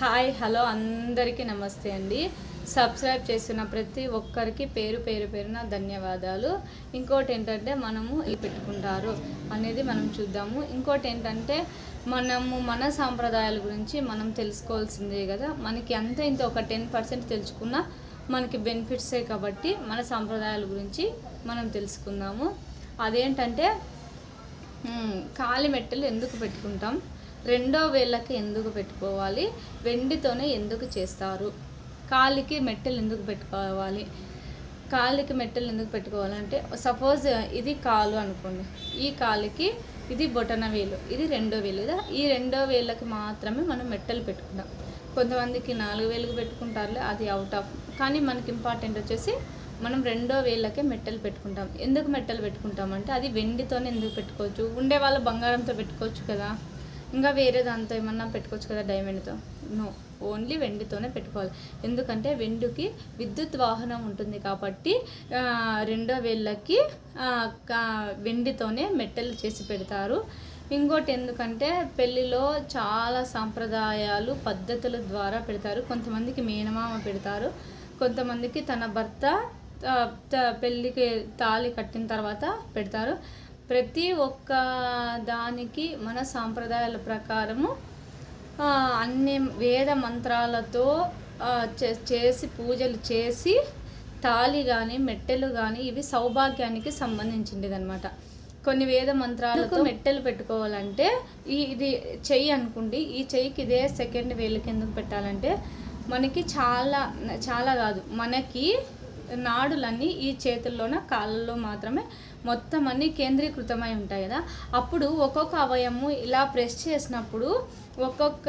Hi hello అందరికీ నమస్తే అండి. సబ్స్క్రైబ్ చేసిన ప్రతి ఒక్కరికి పేరు పేరు పేరున ధన్యవాదాలు. ఇంకోటి ఏంటంటే మనము ఇది పెట్టుకుంటారు అనేది మనం చూద్దాము. ఇంకోటి ఏంటంటే మనము మన సాంప్రదాయాల గురించి మనం తెలుసుకోవాల్సిందే కదా. మనకి అంత ఇంత ఒక టెన్ పర్సెంట్ తెలుసుకున్నా మనకి బెనిఫిట్సే కాబట్టి మన సాంప్రదాయాల గురించి మనం తెలుసుకుందాము. అదేంటంటే కాలి మెట్టలు ఎందుకు పెట్టుకుంటాం? రెండో వేళ్ళకి ఎందుకు పెట్టుకోవాలి? వెండితోనే ఎందుకు చేస్తారు? కాలికి మెట్టెలు ఎందుకు పెట్టుకోవాలి? కాలికి మెట్టెలు ఎందుకు పెట్టుకోవాలంటే సపోజ్ ఇది కాలు అనుకోండి. ఈ కాలికి ఇది బొటన వేలు ఇది రెండో వేలు. కదా ఈ రెండో వేళ్ళకి మాత్రమే మనం మెట్టెలు పెట్టుకుంటాం. కొంతమందికి నాలుగు వేలకు పెట్టుకుంటారులే అది అవుట్ ఆఫ్ కానీ మనకి ఇంపార్టెంట్ వచ్చేసి మనం రెండో వేళ్ళకే మెట్టెలు పెట్టుకుంటాం. ఎందుకు మెట్టెలు పెట్టుకుంటామంటే అది వెండితోనే ఎందుకు పెట్టుకోవచ్చు? ఉండే వాళ్ళు బంగారంతో పెట్టుకోవచ్చు కదా. ఇంకా వేరే దాంతో ఏమన్నా పెట్టుకోవచ్చు కదా డైమండ్తో నో ఓన్లీ వెండితోనే పెట్టుకోవాలి. ఎందుకంటే వెండికి విద్యుత్ వాహనం ఉంటుంది కాబట్టి రెండో వేళ్ళకి వెండితోనే మెట్టలు చేసి పెడతారు. ఇంకోటి ఎందుకంటే పెళ్ళిలో చాలా సాంప్రదాయాలు పద్ధతుల ద్వారా పెడతారు. కొంతమందికి మేనమామ పెడతారు. కొంతమందికి తన భర్త పెళ్ళికి తాళి కట్టిన తర్వాత పెడతారు. ప్రతి ఒక్క దానికి మన సాంప్రదాయాల ప్రకారము అన్ని వేద మంత్రాలతో చేసి పూజలు చేసి తాళి కానీ మెట్టెలు కానీ ఇవి సౌభాగ్యానికి సంబంధించింది అనమాట కొన్ని వేద మంత్రాలతో మెట్టెలు పెట్టుకోవాలంటే ఈ ఇది చెయ్యి అనుకోండి ఈ చెయ్యికి ఇదే సెకండ్ వేలుకి ఎందుకు పెట్టాలంటే మనకి చాలా చాలా కాదు. మనకి నాడులన్నీ ఈ చేతుల్లోన కాళ్ళలో మాత్రమే మొత్తం అన్నీ కేంద్రీకృతమై ఉంటాయి కదా. అప్పుడు ఒక్కొక్క అవయము ఇలా ప్రెస్ చేసినప్పుడు ఒక్కొక్క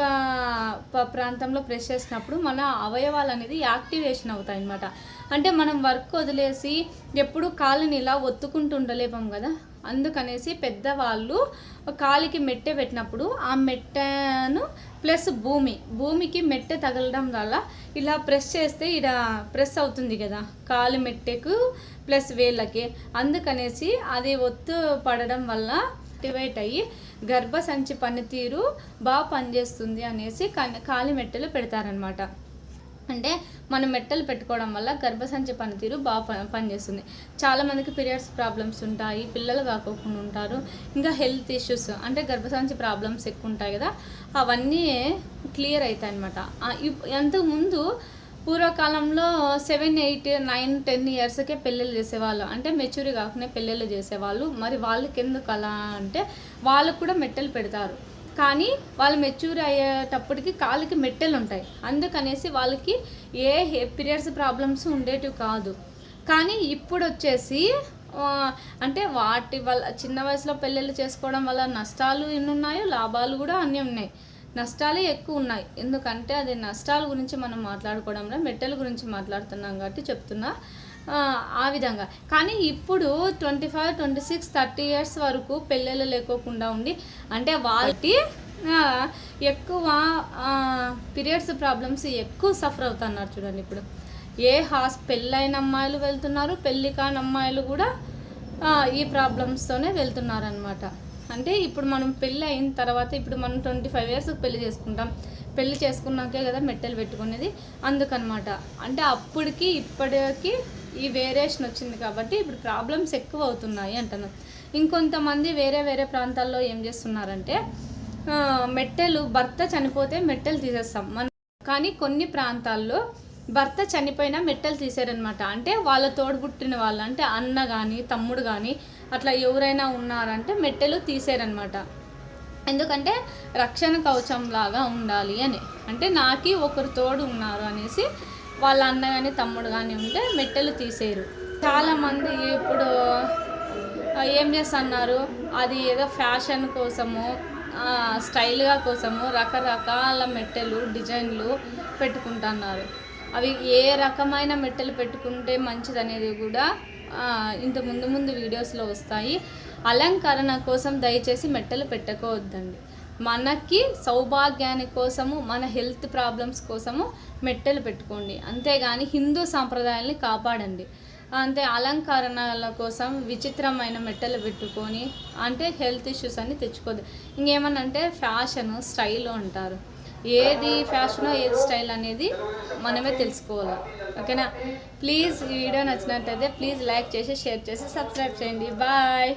ప్రాంతంలో ప్రెస్ చేసినప్పుడు మన అవయవాలు అనేది యాక్టివేషన్ అవుతాయి అన్నమాట అంటే మనం వర్క్ వదిలేసి ఎప్పుడు కాళ్ళని ఇలా ఒత్తుకుంటూ ఉండలేము కదా. అందుకనేసి పెద్దవాళ్ళు కాలికి మెట్టె పెట్టినప్పుడు ఆ మెట్టను ప్లస్ భూమి భూమికి మెట్టె తగలడం వల్ల ఇలా ప్రెస్ చేస్తే ఇలా ప్రెస్ అవుతుంది కదా కాలి మెట్టెకు ప్లస్ వేళ్ళకి. అందుకనేసి అది ఒత్తు పడడం వల్ల యాక్టివేట్ అయ్యి గర్భసంచి పనితీరు బాగా పనిచేస్తుంది అనేసి కాలి మెట్టెలు పెడతారనమాట అంటే మనం మెట్టలు పెట్టుకోవడం వల్ల గర్భసంచి పనితీరు బాగా ప- పనిచేస్తుంది. చాలామందికి పీరియడ్స్ ప్రాబ్లమ్స్ ఉంటాయి పిల్లలు కాకోకుండా ఉంటారు. ఇంకా హెల్త్ ఇష్యూస్ అంటే గర్భసంచి ప్రాబ్లమ్స్ ఎక్కువ ఉంటాయి కదా అవన్నీ క్లియర్ అవుతాయి అనమాట అంతకుముందు పూర్వకాలంలో సెవెన్ ఎయిట్ నైన్ టెన్ ఇయర్స్కే పెళ్ళిళ్ళు చేసేవాళ్ళు. అంటే మెచ్యూరీ కాకుండా పెళ్ళిళ్ళు చేసేవాళ్ళు. మరి వాళ్ళకి ఎందుకు అలా అంటే వాళ్ళకు కూడా మెట్టెలు పెడతారు. కానీ వాళ్ళు మెచ్యూర్ అయ్యేటప్పటికి కాళ్ళకి మెట్టెలు ఉంటాయి అందుకనేసి వాళ్ళకి ఏ పీరియడ్స్ ప్రాబ్లమ్స్ ఉండేటివి కాదు. కానీ ఇప్పుడు వచ్చేసి అంటే వాటి వల్ల చిన్న వయసులో పెళ్ళిళ్ళు చేసుకోవడం వల్ల నష్టాలు ఎన్ని ఉన్నాయో లాభాలు కూడా అన్నీ ఉన్నాయి. నష్టాలే ఎక్కువ ఉన్నాయి. ఎందుకంటే అది నష్టాల గురించి మనం మాట్లాడుకోవడంలో మెట్టెల గురించి మాట్లాడుతున్నాం కాబట్టి చెప్తున్నా. ఆ, విధంగా. కానీ ఇప్పుడు twenty five twenty six thirty years వరకు పెళ్ళిళ్ళు లేకోకుండా ఉండి అంటే వాళ్ళకి ఎక్కువ పీరియడ్స్ ప్రాబ్లమ్స్ ఎక్కువ సఫర్ అవుతున్నారు చూడండి ఇప్పుడు. ఏ హాస్ పెళ్ళైన అమ్మాయిలు వెళ్తున్నారు పెళ్ళి కాని అమ్మాయిలు కూడా ఈ ప్రాబ్లమ్స్తోనే వెళ్తున్నారు అనమాట అంటే ఇప్పుడు మనం పెళ్ళి అయిన తర్వాత ఇప్పుడు మనం ట్వంటీ ఫైవ్ ఇయర్స్కి పెళ్ళి చేసుకుంటాం. పెళ్ళి చేసుకున్నాకే కదా మెట్టెలు పెట్టుకునేది. అందుకనమాట అంటే అప్పటికి ఇప్పటికి ఈ వేరియేషన్ వచ్చింది కాబట్టి ఇప్పుడు ప్రాబ్లమ్స్ ఎక్కువ అవుతున్నాయి అంటున్నాను ఇంకొంతమంది వేరే వేరే ప్రాంతాల్లో ఏం చేస్తున్నారంటే మెట్టెలు భర్త చనిపోతే మెట్టెలు తీసేస్తాం. మన కానీ కొన్ని ప్రాంతాల్లో భర్త చనిపోయినా మెట్టెలు తీసారనమాట అంటే వాళ్ళ తోడుబుట్టిన వాళ్ళు అంటే అన్న కానీ తమ్ముడు కానీ అట్లా ఎవరైనా ఉన్నారంటే మెట్టెలు తీసారనమాట ఎందుకంటే రక్షణ కవచం లాగా ఉండాలి అని. అంటే నాకి ఒకరు తోడు ఉన్నారు అనేసి వాళ్ళ అన్న కానీ తమ్ముడు కానీ ఉంటే మెట్టెలు తీసేయరు. చాలామంది ఇప్పుడు ఏం చేస్తున్నారు? అది ఏదో ఫ్యాషన్ కోసము స్టైల్గా కోసము రకరకాల మెట్టెలు డిజైన్లు పెట్టుకుంటున్నారు. అవి ఏ రకమైన మెట్టెలు పెట్టుకుంటే మంచిది అనేది కూడా ఇంత ముందు ముందు వీడియోస్లో వస్తాయి. అలంకరణ కోసం దయచేసి మెట్టెలు పెట్టుకోవద్దండి మనకి సౌభాగ్యాని కోసము మన హెల్త్ ప్రాబ్లమ్స్ కోసము మెట్టెలు పెట్టుకోండి. అంతేగాని హిందూ సాంప్రదాయాల్ని కాపాడండి. అంతే అలంకరణల కోసం విచిత్రమైన మెట్టలు పెట్టుకొని అంటే హెల్త్ ఇష్యూస్ అన్ని తెచ్చుకోదు ఇంకేమన్నా అంటే ఫ్యాషన్ స్టైల్ అంటారు. ఏది ఫ్యాషనో ఏది స్టైల్ అనేది మనమే తెలుసుకోవాలి. ఓకేనా? ప్లీజ్ ఈ వీడియో నచ్చినట్టయితే ప్లీజ్ లైక్ చేసి షేర్ చేసి సబ్స్క్రైబ్ చేయండి. బాయ్!